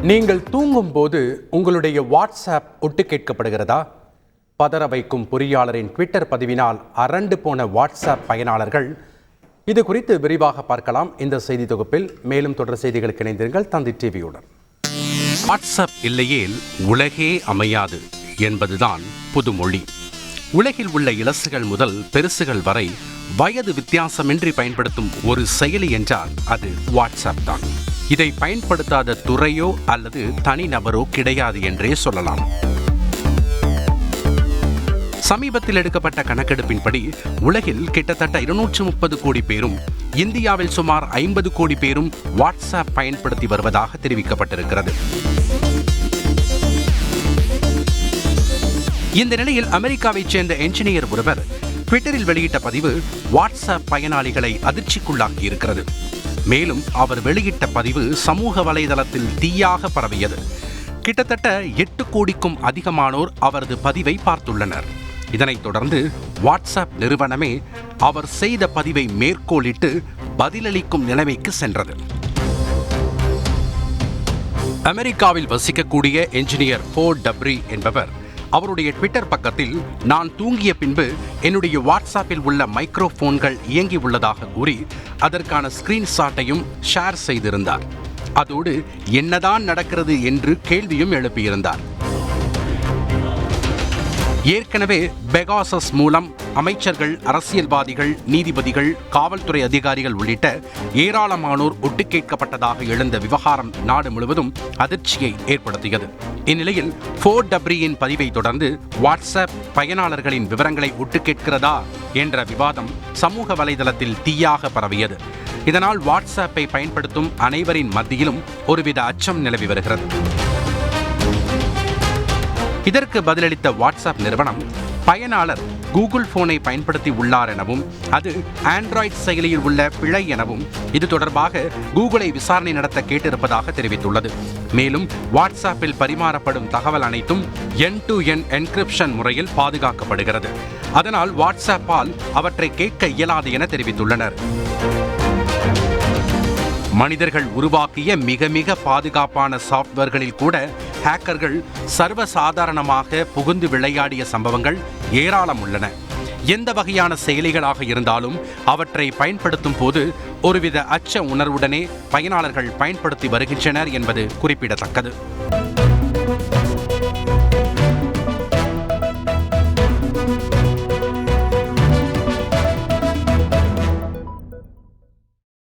நீங்கள் தூங்கும் போது உங்களுடைய வாட்ஸ்அப் ஒட்டு கேட்கப்படுகிறதா? பதற வைக்கும் பொறியாளரின் ட்விட்டர் பதிவினால் அரண்டு போன வாட்ஸ்அப் பயனாளர்கள். இது குறித்து விரிவாக பார்க்கலாம். இந்த செய்தி தொகுப்பில் மேலும் தொடர் செய்திகளுக்கு இணைந்திருங்கள் தந்தி டிவியுடன். வாட்ஸ்அப் இல்லையேல் உலகே அமையாது என்பதுதான் புதுமொழி. உலகில் உள்ள இலசுகள் முதல் பெருசுகள் வரை வயது வித்தியாசமின்றி பயன்படுத்தும் ஒரு செயலி என்றால் அது வாட்ஸ்அப் தான். இதை பயன்படுத்தாத துறையோ அல்லது தனிநபரோ கிடையாது என்றே சொல்லலாம். சமீபத்தில் எடுக்கப்பட்ட கணக்கெடுப்பின்படி உலகில் கிட்டத்தட்ட இருநூற்று முப்பது கோடி பேரும் இந்தியாவில் சுமார் ஐம்பது கோடி பேரும் வாட்ஸ்அப் பயன்படுத்தி வருவதாக தெரிவிக்கப்பட்டிருக்கிறது. இந்த நிலையில் அமெரிக்காவைச் சேர்ந்த என்ஜினியர் ஒருவர் ட்விட்டரில் வெளியிட்ட பதிவு வாட்ஸ்அப் பயனாளிகளை அதிர்ச்சிக்குள்ளாக்கி இருக்கிறது மேலும் அவர் வெளியிட்ட பதிவு சமூக வலைதளத்தில் தீயாக பரவியது. கிட்டத்தட்ட எட்டு கோடிக்கும் அதிகமானோர் அவரது பதிவை பார்த்துள்ளனர். இதனைத் தொடர்ந்து வாட்ஸ்அப் நிறுவனமே அவர் செய்த பதிவை மேற்கோளிட்டு பதிலளிக்கும் நிலைமைக்கு சென்றது. அமெரிக்காவில் வசிக்கக்கூடிய என்ஜினியர் போ டப்ரி என்பவர் அவருடைய ட்விட்டர் பக்கத்தில் நான் தூங்கிய பின்பு என்னுடைய வாட்ஸ்அப்பில் உள்ள மைக்ரோஃபோன்கள் இயங்கி உள்ளதாக கூறி அதற்கான ஸ்கிரீன்ஷாட்டையும் ஷேர் செய்திருந்தார். அதோடு என்னதான் நடக்கிறது என்று கேள்வியும் எழுப்பியிருந்தார். ஏற்கனவே பெகாசஸ் மூலம் அமைச்சர்கள் அரசியல்வாதிகள் நீதிபதிகள் காவல்துறை அதிகாரிகள் உள்ளிட்ட ஏராளமானோர் ஒட்டு கேட்கப்பட்டதாக எழுந்த விவகாரம் நாடு முழுவதும் அதிர்ச்சியை ஏற்படுத்தியது. இந்நிலையில் ஃபோர் டப்ரியின் பதிவை தொடர்ந்து வாட்ஸ்அப் பயனாளர்களின் விவரங்களை ஒட்டு கேட்கிறதா என்ற விவாதம் சமூக வலைதளத்தில் தீயாக பரவியது. இதனால் வாட்ஸ்அப்பை பயன்படுத்தும் அனைவரின் மத்தியிலும் ஒருவித அச்சம் நிலவி வருகிறது. இதற்கு பதிலளித்த வாட்ஸ்அப் நிறுவனம் பயனாளர் கூகுள் போனை பயன்படுத்தி உள்ளார் எனவும் அது ஆண்ட்ராய்ட் செயலியில் உள்ள பிழை எனவும் இது தொடர்பாக கூகுளை விசாரணை நடத்த கேட்டிருப்பதாக தெரிவித்துள்ளது. மேலும் வாட்ஸ்அப்பில் பரிமாறப்படும் தகவல் அனைத்தும் என் டு என் என்கிரிப்ஷன் முறையில் பாதுகாக்கப்படுகிறது. அதனால் வாட்ஸ்அப்பால் அவற்றை கேட்க இயலாது என தெரிவித்துள்ளனர். மனிதர்கள் உருவாக்கிய மிக மிக பாதுகாப்பான சாஃப்ட்வேர்களில் கூட ஹேக்கர்கள் சர்வசாதாரணமாக புகுந்து விளையாடிய சம்பவங்கள் ஏராளம் உள்ளன. எந்த வகையான செயலிகளாக இருந்தாலும் அவற்றை பயன்படுத்தும் போது ஒருவித அச்ச உணர்வுடனே பயனாளர்கள் பயன்படுத்தி வருகின்றனர் என்பது குறிப்பிடத்தக்கது.